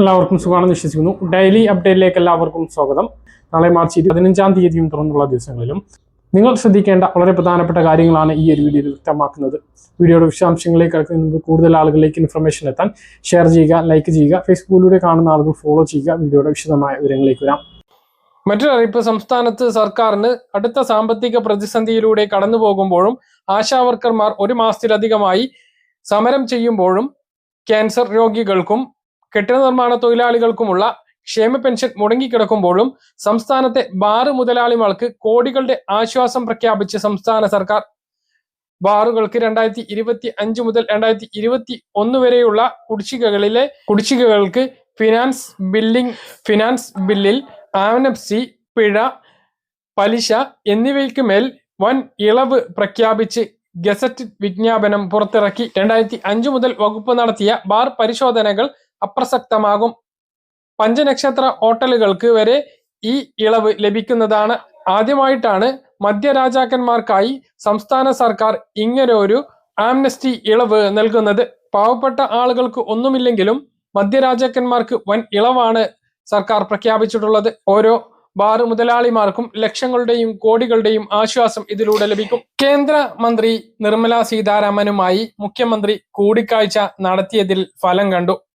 എല്ലാവർക്കും സുഖമാണെന്ന് വിശ്വസിക്കുന്നു. ഡെയിലി അപ്ഡേറ്റിലേക്ക് എല്ലാവർക്കും സ്വാഗതം. നാളെ മാർച്ച് പതിനഞ്ചാം തീയതിയും തുറന്നുള്ള ദിവസങ്ങളിലും നിങ്ങൾ ശ്രദ്ധിക്കേണ്ട വളരെ പ്രധാനപ്പെട്ട കാര്യങ്ങളാണ് ഈ ഒരു വീഡിയോയിൽ വ്യക്തമാക്കുന്നത്. വീഡിയോയുടെ വിശദാംശങ്ങളിലേക്ക് കൂടുതൽ ആളുകളിലേക്ക് ഇൻഫർമേഷൻ എത്താൻ ഷെയർ ചെയ്യുക ലൈക്ക് ചെയ്യുക ഫേസ്ബുക്കിലൂടെ കാണുന്ന ആളുകൾ ഫോളോ ചെയ്യുക. വീഡിയോയുടെ വിശദമായ വിവരങ്ങളിലേക്ക് വരാം. മറ്റൊരു അറിയിപ്പ് സംസ്ഥാനത്ത് സർക്കാരിന് അടുത്ത സാമ്പത്തിക പ്രതിസന്ധിയിലൂടെ കടന്നു പോകുമ്പോഴും ആശാവർക്കർമാർ ഒരു മാസത്തിലധികമായി സമരം ചെയ്യുമ്പോഴും ക്യാൻസർ രോഗികൾക്കും കെട്ടിട നിർമ്മാണ തൊഴിലാളികൾക്കുമുള്ള ക്ഷേമ പെൻഷൻ മുടങ്ങിക്കിടക്കുമ്പോഴും സംസ്ഥാനത്തെ ബാറ് മുതലാളിമാർക്ക് കോടികളുടെ ആശ്വാസം പ്രഖ്യാപിച്ച് സംസ്ഥാന സർക്കാർ. ബാറുകൾക്ക് രണ്ടായിരത്തി ഇരുപത്തി അഞ്ച് മുതൽ രണ്ടായിരത്തി ഇരുപത്തി ഒന്ന് വരെയുള്ള കുടിശ്ശികകളിലെ കുടിശ്ശികകൾക്ക് ഫിനാൻസ് ബില്ലിംഗ് ഫിനാൻസ് ബില്ലിൽ ആംനപ്സി പിഴ പലിശ എന്നിവയ്ക്ക് മേൽ വൻ ഇളവ് പ്രഖ്യാപിച്ച് ഗസറ്റ് വിജ്ഞാപനം പുറത്തിറക്കി. രണ്ടായിരത്തി അഞ്ചു മുതൽ വകുപ്പ് നടത്തിയ ബാർ പരിശോധനകൾ അപ്രസക്തമാകും. പഞ്ചനക്ഷത്ര ഹോട്ടലുകൾക്ക് വരെ ഈ ഇളവ് ലഭിക്കുന്നതാണ്. ആദ്യമായിട്ടാണ് മധ്യരാജാക്കന്മാർക്കായി സംസ്ഥാന സർക്കാർ ഇങ്ങനെ ഒരു ആംനസ്റ്റി ഇളവ് നൽകുന്നത്. പാവപ്പെട്ട ആളുകൾക്ക് ഒന്നുമില്ലെങ്കിലും മധ്യരാജാക്കന്മാർക്ക് വൻ ഇളവാണ് സർക്കാർ പ്രഖ്യാപിച്ചിട്ടുള്ളത്. ഓരോ ബാർ മുതലാളിമാർക്കും ലക്ഷങ്ങളുടെയും കോടികളുടെയും ആശ്വാസം ഇതിലൂടെ ലഭിക്കും. കേന്ദ്ര മന്ത്രി നിർമ്മല സീതാരാമനുമായി മുഖ്യമന്ത്രി കൂടിക്കാഴ്ച നടത്തിയതിൽ ഫലം കണ്ടു.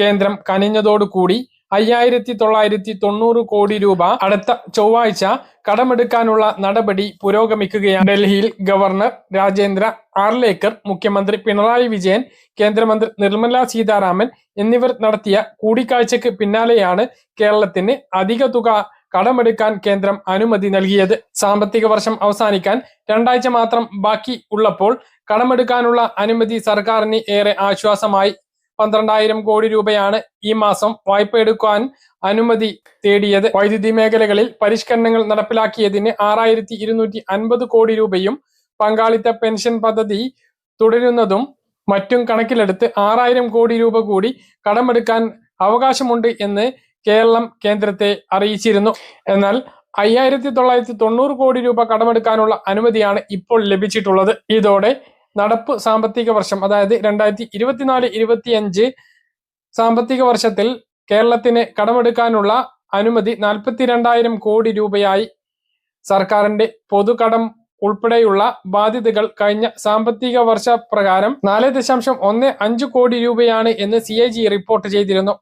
കേന്ദ്രം കനിഞ്ഞതോടുകൂടി അയ്യായിരത്തി തൊള്ളായിരത്തി തൊണ്ണൂറ് കോടി രൂപ അടുത്ത ചൊവ്വാഴ്ച കടമെടുക്കാനുള്ള നടപടി പുരോഗമിക്കുകയാണ്. ഡൽഹിയിൽ ഗവർണർ രാജേന്ദ്ര ആർലേക്കർ മുഖ്യമന്ത്രി പിണറായി വിജയൻ കേന്ദ്രമന്ത്രി നിർമ്മല സീതാരാമൻ എന്നിവർ നടത്തിയ കൂടിക്കാഴ്ചക്ക് പിന്നാലെയാണ് കേരളത്തിന് അധിക തുക കടമെടുക്കാൻ കേന്ദ്രം അനുമതി നൽകിയത്. സാമ്പത്തിക വർഷം അവസാനിക്കാൻ രണ്ടാഴ്ച മാത്രം ബാക്കി ഉള്ളപ്പോൾ കടമെടുക്കാനുള്ള അനുമതി സർക്കാരിന് ഏറെ ആശ്വാസമായി. പന്ത്രണ്ടായിരം കോടി രൂപയാണ് ഈ മാസം വായ്പ എടുക്കാൻ അനുമതി തേടിയത്. വൈദ്യുതി മേഖലകളിൽ പരിഷ്കരണങ്ങൾ നടപ്പിലാക്കിയതിന് ആറായിരത്തി ഇരുന്നൂറ്റി അൻപത് കോടി രൂപയും പങ്കാളിത്ത പെൻഷൻ പദ്ധതി തുടരുന്നതും മറ്റും കണക്കിലെടുത്ത് ആറായിരം കോടി രൂപ കൂടി കടമെടുക്കാൻ അവകാശമുണ്ട് എന്ന് കേരളം കേന്ദ്രത്തെ അറിയിച്ചിരുന്നു. എന്നാൽ അയ്യായിരത്തി തൊള്ളായിരത്തി തൊണ്ണൂറ് കോടി രൂപ കടമെടുക്കാനുള്ള അനുമതിയാണ് ഇപ്പോൾ ലഭിച്ചിട്ടുള്ളത്. ഇതോടെ നടപ്പ് സാമ്പത്തിക വർഷം അതായത് രണ്ടായിരത്തി ഇരുപത്തിനാല് ഇരുപത്തിയഞ്ച് സാമ്പത്തിക വർഷത്തിൽ കേരളത്തിന് കടമെടുക്കാനുള്ള അനുമതി നാൽപ്പത്തിരണ്ടായിരം കോടി രൂപയായി സർക്കാരിന്റെ പൊതുകടം ഉൾപ്പെടെയുള്ള ബാധ്യതകൾ കഴിഞ്ഞ സാമ്പത്തിക വർഷ പ്രകാരം നാല് ദശാംശം ഒന്ന് അഞ്ച് കോടി രൂപയാണ് എന്ന് സി എ ജി റിപ്പോർട്ട് ചെയ്തിരുന്നു.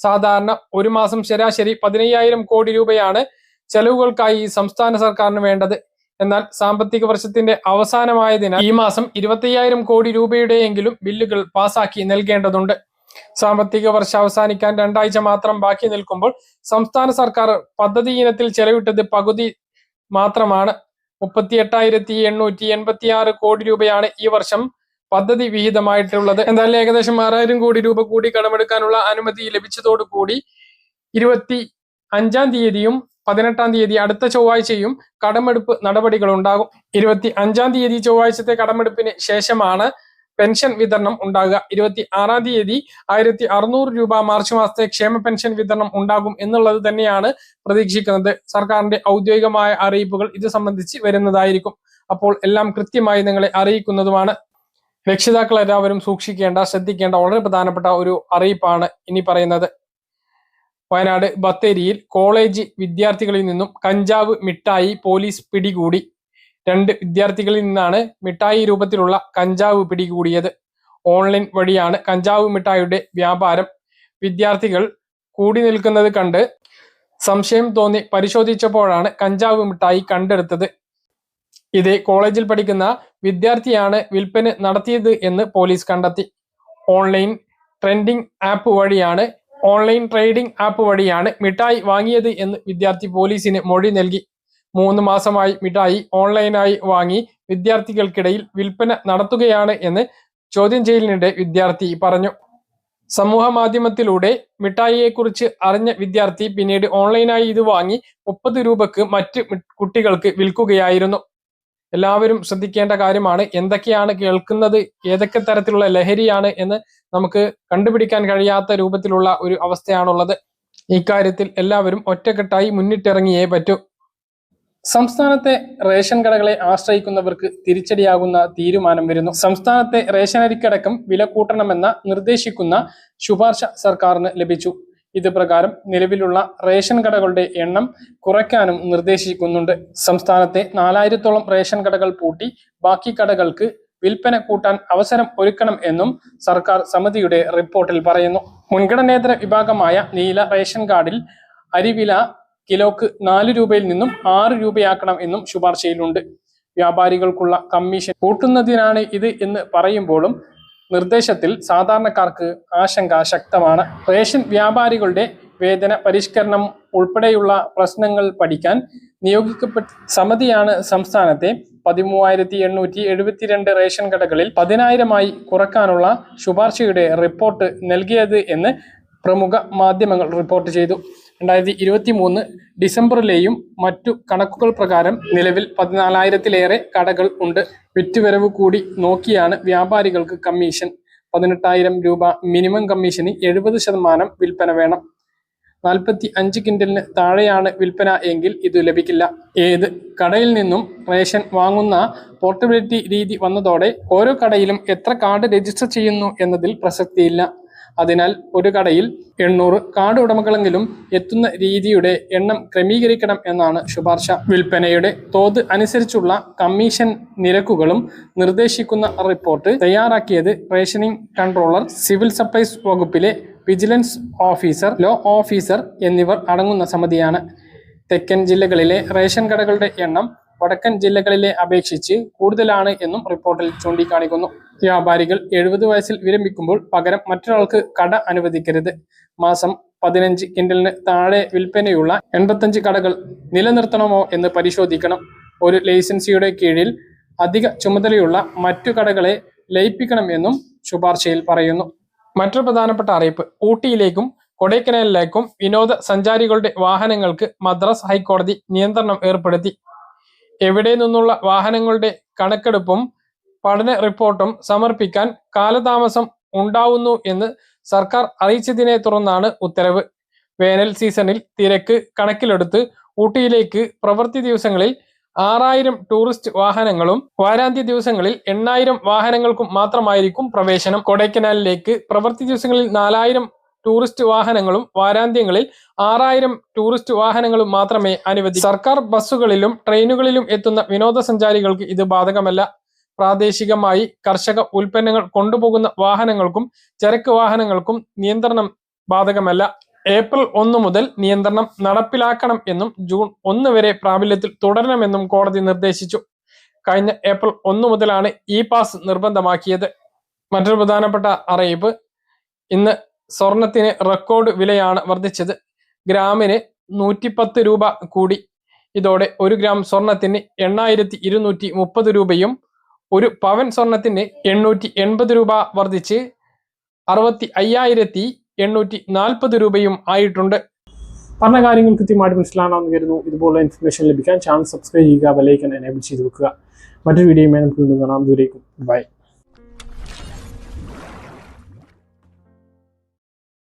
സാധാരണ ഒരു മാസം ശരാശരി പതിനയ്യായിരം കോടി രൂപയാണ് ചെലവുകൾക്കായി സംസ്ഥാന സർക്കാരിന് വേണ്ടത്. എന്നാൽ സാമ്പത്തിക വർഷത്തിന്റെ അവസാനമായതിനാൽ ഈ മാസം ഇരുപത്തയ്യായിരം കോടി രൂപയുടെയെങ്കിലും ബില്ലുകൾ പാസാക്കി നൽകേണ്ടതുണ്ട്. സാമ്പത്തിക വർഷം അവസാനിക്കാൻ രണ്ടാഴ്ച മാത്രം ബാക്കി നിൽക്കുമ്പോൾ സംസ്ഥാന സർക്കാർ പദ്ധതി ഇനത്തിൽ ചെലവിട്ടത് പകുതി മാത്രമാണ്. മുപ്പത്തി എട്ടായിരത്തി എണ്ണൂറ്റി എൺപത്തി ആറ് കോടി രൂപയാണ് ഈ വർഷം പദ്ധതി വിഹിതമായിട്ടുള്ളത്. എന്തായാലും ഏകദേശം ആറായിരം കോടി രൂപ കൂടി കടമെടുക്കാനുള്ള അനുമതി ലഭിച്ചതോടുകൂടി ഇരുപത്തി അഞ്ചാം തീയതിയും പതിനെട്ടാം തീയതി അടുത്ത ചൊവ്വാഴ്ചയും കടമെടുപ്പ് നടപടികൾ ഉണ്ടാകും ഇരുപത്തി അഞ്ചാം തീയതി ചൊവ്വാഴ്ചത്തെ കടമെടുപ്പിന് ശേഷമാണ് പെൻഷൻ വിതരണം ഉണ്ടാകുക. ഇരുപത്തി ആറാം തീയതി ആയിരത്തി അറുന്നൂറ് രൂപ മാർച്ച് മാസത്തെ ക്ഷേമ പെൻഷൻ വിതരണം ഉണ്ടാകും എന്നുള്ളത് തന്നെയാണ് പ്രതീക്ഷിക്കുന്നത്. സർക്കാരിന്റെ ഔദ്യോഗികമായ അറിയിപ്പുകൾ ഇത് സംബന്ധിച്ച് വരുന്നതായിരിക്കും. അപ്പോൾ എല്ലാം കൃത്യമായി നിങ്ങളെ അറിയിക്കുന്നതുമാണ്. രക്ഷിതാക്കൾ എല്ലാവരും സൂക്ഷിക്കേണ്ട ശ്രദ്ധിക്കേണ്ട വളരെ പ്രധാനപ്പെട്ട ഒരു അറിയിപ്പാണ് ഇനി പറയുന്നത്. വയനാട് ബത്തേരിയിൽ കോളേജ് വിദ്യാർത്ഥികളിൽ നിന്നും കഞ്ചാവ് മിഠായി പോലീസ് പിടികൂടി. രണ്ട് വിദ്യാർത്ഥികളിൽ നിന്നാണ് മിഠായി രൂപത്തിലുള്ള കഞ്ചാവ് പിടികൂടിയത്. ഓൺലൈൻ വഴിയാണ് കഞ്ചാവ് മിഠായിയുടെ വ്യാപാരം. വിദ്യാർത്ഥികൾ കൂടി നിൽക്കുന്നത് കണ്ട് സംശയം തോന്നി പരിശോധിച്ചപ്പോഴാണ് കഞ്ചാവ് മിഠായി കണ്ടെടുത്തത്. ഇത് കോളേജിൽ പഠിക്കുന്ന വിദ്യാർത്ഥിയാണ് വിൽപ്പന നടത്തിയത് എന്ന് പോലീസ് കണ്ടെത്തി. ഓൺലൈൻ ട്രെൻഡിംഗ് ആപ്പ് വഴിയാണ് ഓൺലൈൻ ട്രേഡിംഗ് ആപ്പ് വഴിയാണ് മിഠായി വാങ്ങിയത് എന്ന് വിദ്യാർത്ഥി പോലീസിന് മൊഴി നൽകി. മൂന്ന് മാസമായി മിഠായി ഓൺലൈനായി വാങ്ങി വിദ്യാർത്ഥികൾക്കിടയിൽ വിൽപ്പന നടത്തുകയാണ് എന്ന് ചോദ്യം ചെയ്യലിനിടെ വിദ്യാർത്ഥി പറഞ്ഞു. സമൂഹ മാധ്യമത്തിലൂടെ മിഠായിയെക്കുറിച്ച് അറിഞ്ഞ വിദ്യാർത്ഥി പിന്നീട് ഓൺലൈനായി ഇത് വാങ്ങി മുപ്പത് രൂപക്ക് മറ്റ് കുട്ടികൾക്ക് വിൽക്കുകയായിരുന്നു. എല്ലാവരും ശ്രദ്ധിക്കേണ്ട കാര്യമാണ്. എന്തൊക്കെയാണ് കേൾക്കുന്നത്? ഏതൊക്കെ തരത്തിലുള്ള ലഹരിയാണ് എന്ന് നമുക്ക് കണ്ടുപിടിക്കാൻ കഴിയാത്ത രൂപത്തിലുള്ള ഒരു അവസ്ഥയാണുള്ളത്. ഇക്കാര്യത്തിൽ എല്ലാവരും ഒറ്റക്കെട്ടായി മുന്നിട്ടിറങ്ങിയേ പറ്റൂ. സംസ്ഥാനത്തെ റേഷൻ കടകളെ ആശ്രയിക്കുന്നവർക്ക് തിരിച്ചടിയാകുന്ന തീരുമാനം വരുന്നു. സംസ്ഥാനത്തെ റേഷൻ അരിക്കടക്കം വില കൂട്ടണമെന്ന നിർദ്ദേശിക്കുന്ന ശുപാർശ സർക്കാരിന് ലഭിച്ചു. ഇത് പ്രകാരം നിലവിലുള്ള റേഷൻ കടകളുടെ എണ്ണം കുറയ്ക്കാനും നിർദ്ദേശിക്കുന്നുണ്ട്. സംസ്ഥാനത്തെ നാലായിരത്തോളം റേഷൻ കടകൾ പൂട്ടി ബാക്കി കടകൾക്ക് വിൽപ്പന കൂട്ടാൻ അവസരം ഒരുക്കണം എന്നും സർക്കാർ സമിതിയുടെ റിപ്പോർട്ടിൽ പറയുന്നു. മുൻഗണനേതര വിഭാഗമായ നീല റേഷൻ കാർഡിൽ അരിവില കിലോക്ക് നാല് രൂപയിൽ നിന്നും ആറ് രൂപയാക്കണം എന്നും ശുപാർശയിലുണ്ട്. വ്യാപാരികൾക്കുള്ള കമ്മീഷൻ കൂട്ടുന്നതിനാണ് ഇത് എന്ന് പറയുമ്പോഴും നിർദ്ദേശത്തിൽ സാധാരണക്കാർക്ക് ആശങ്ക ശക്തമാണ്. റേഷൻ വ്യാപാരികളുടെ വേതന പരിഷ്കരണം ഉൾപ്പെടെയുള്ള പ്രശ്നങ്ങൾ പഠിക്കാൻ നിയോഗിക്കപ്പെട്ട സമിതിയാണ് സംസ്ഥാനത്തെ പതിമൂവായിരത്തി എണ്ണൂറ്റി എഴുപത്തിരണ്ട് റേഷൻ കടകളിൽ പതിനായിരമായി കുറക്കാനുള്ള ശുപാർശയുടെ റിപ്പോർട്ട് നൽകിയത് എന്ന് പ്രമുഖ മാധ്യമങ്ങൾ റിപ്പോർട്ട് ചെയ്തു. രണ്ടായിരത്തി ഇരുപത്തി മൂന്ന് ഡിസംബറിലെയും മറ്റു കണക്കുകൾ പ്രകാരം നിലവിൽ പതിനാലായിരത്തിലേറെ കടകൾ ഉണ്ട്. വിറ്റുവരവ് കൂടി നോക്കിയാണ് വ്യാപാരികൾക്ക് കമ്മീഷൻ. പതിനെട്ടായിരം രൂപ മിനിമം കമ്മീഷന് എഴുപത് ശതമാനം വിൽപ്പന വേണം. നാൽപ്പത്തി അഞ്ച് കിൻഡലിന് താഴെയാണ് വിൽപ്പന എങ്കിൽ ഇത് ലഭിക്കില്ല. ഏത് കടയിൽ നിന്നും റേഷൻ വാങ്ങുന്ന പോർട്ടബിലിറ്റി രീതി വന്നതോടെ ഓരോ കടയിലും എത്ര കാർഡ് രജിസ്റ്റർ ചെയ്യുന്നു എന്നതിൽ പ്രസക്തിയില്ല. അതിനാൽ ഒരു കടയിൽ എണ്ണൂറ് കാർഡ് ഉടമകളെങ്കിലും എത്തുന്ന രീതിയുടെ എണ്ണം ക്രമീകരിക്കണം എന്നാണ് ശുപാർശ. വിൽപ്പനയുടെ തോത് അനുസരിച്ചുള്ള കമ്മീഷൻ നിരക്കുകളും നിർദ്ദേശിക്കുന്ന റിപ്പോർട്ട് തയ്യാറാക്കിയത് റേഷനിംഗ് കൺട്രോളർ സിവിൽ സപ്ലൈസ് വകുപ്പിലെ വിജിലൻസ് ഓഫീസർ ലോ ഓഫീസർ എന്നിവർ അടങ്ങുന്ന സമിതിയാണ്. തെക്കൻ ജില്ലകളിലെ റേഷൻ കടകളുടെ എണ്ണം വടക്കൻ ജില്ലകളിലെ അപേക്ഷിച്ച് കൂടുതലാണ് എന്നും റിപ്പോർട്ടിൽ ചൂണ്ടിക്കാണിക്കുന്നു. വ്യാപാരികൾ എഴുപത് വയസ്സിൽ വിരമിക്കുമ്പോൾ പകരം മറ്റൊരാൾക്ക് കട അനുവദിക്കരുത്. മാസം പതിനഞ്ച് കിൻഡലിന് താഴെ വിൽപ്പനയുള്ള എൺപത്തഞ്ച് കടകൾ നിലനിർത്തണമോ എന്ന് പരിശോധിക്കണം. ഒരു ലൈസൻസിയുടെ കീഴിൽ അധിക ചുമതലയുള്ള മറ്റു കടകളെ ലയിപ്പിക്കണമെന്നും ശുപാർശയിൽ പറയുന്നു. മറ്റൊരു പ്രധാനപ്പെട്ട അറിയിപ്പ് ഊട്ടിയിലേക്കും കൊടൈക്കനാലിലേക്കും വിനോദ സഞ്ചാരികളുടെ വാഹനങ്ങൾക്ക് മദ്രാസ് ഹൈക്കോടതി നിയന്ത്രണം ഏർപ്പെടുത്തി. എവിടെ നിന്നുള്ള വാഹനങ്ങളുടെ കണക്കെടുപ്പും പഠന റിപ്പോർട്ടും സമർപ്പിക്കാൻ കാലതാമസം ഉണ്ടാവുന്നു എന്ന് സർക്കാർ അറിയിച്ചതിനെ തുടർന്നാണ് ഉത്തരവ്. വേനൽ സീസണിൽ തിരക്ക് കണക്കിലെടുത്ത് ഊട്ടിയിലേക്ക് പ്രവൃത്തി ദിവസങ്ങളിൽ ആറായിരം ടൂറിസ്റ്റ് വാഹനങ്ങളും വാരാന്ത്യ ദിവസങ്ങളിൽ എണ്ണായിരം വാഹനങ്ങൾക്കും മാത്രമായിരിക്കും പ്രവേശനം. കൊടൈക്കനാലിലേക്ക് പ്രവൃത്തി ദിവസങ്ങളിൽ നാലായിരം ടൂറിസ്റ്റ് വാഹനങ്ങളും വാരാന്ത്യങ്ങളിൽ ആറായിരം ടൂറിസ്റ്റ് വാഹനങ്ങളും മാത്രമേ അനുവദിക്കൂ സർക്കാർ ബസ്സുകളിലും ട്രെയിനുകളിലും എത്തുന്ന വിനോദസഞ്ചാരികൾക്ക് ഇത് ബാധകമല്ല. പ്രാദേശികമായി കർഷക ഉൽപ്പന്നങ്ങൾ കൊണ്ടുപോകുന്ന വാഹനങ്ങൾക്കും ചരക്ക് വാഹനങ്ങൾക്കും നിയന്ത്രണം ബാധകമല്ല. ഏപ്രിൽ ഒന്ന് മുതൽ നിയന്ത്രണം നടപ്പിലാക്കണം എന്നും ജൂൺ ഒന്ന് വരെ പ്രാബല്യത്തിൽ തുടരണമെന്നും കോടതി നിർദ്ദേശിച്ചു. കഴിഞ്ഞ ഏപ്രിൽ ഒന്ന് മുതലാണ് ഇ പാസ് നിർബന്ധമാക്കിയത്. മറ്റൊരു പ്രധാനപ്പെട്ട അറിയിപ്പ്. ഇന്ന് സ്വർണത്തിന് റെക്കോർഡ് വിലയാണ് വർദ്ധിച്ചത്. ഗ്രാമിന് നൂറ്റിപ്പത്ത് രൂപ കൂടി. ഇതോടെ ഒരു ഗ്രാം സ്വർണത്തിന് എണ്ണായിരത്തി ഇരുന്നൂറ്റി മുപ്പത് രൂപയും ഒരു പവൻ സ്വർണത്തിന് എണ്ണൂറ്റി എൺപത് രൂപ വർദ്ധിച്ച് അറുപത്തി അയ്യായിരത്തി എണ്ണൂറ്റി നാൽപ്പത് രൂപയും ആയിട്ടുണ്ട്. പറഞ്ഞ കാര്യങ്ങൾ കൃത്യമായിട്ട് മനസ്സിലാണെന്ന് കരുതുന്നു. ഇതുപോലുള്ള ഇൻഫർമേഷൻ ലഭിക്കാൻ ചാനൽ സബ്സ്ക്രൈബ് ചെയ്യുക ബെലൈക്കൻ എനേബിൾ ചെയ്ത് വെക്കുക. മറ്റൊരു വീഡിയോയുമായി നമുക്ക് കാണാം. ദൂരേക്കും ബൈ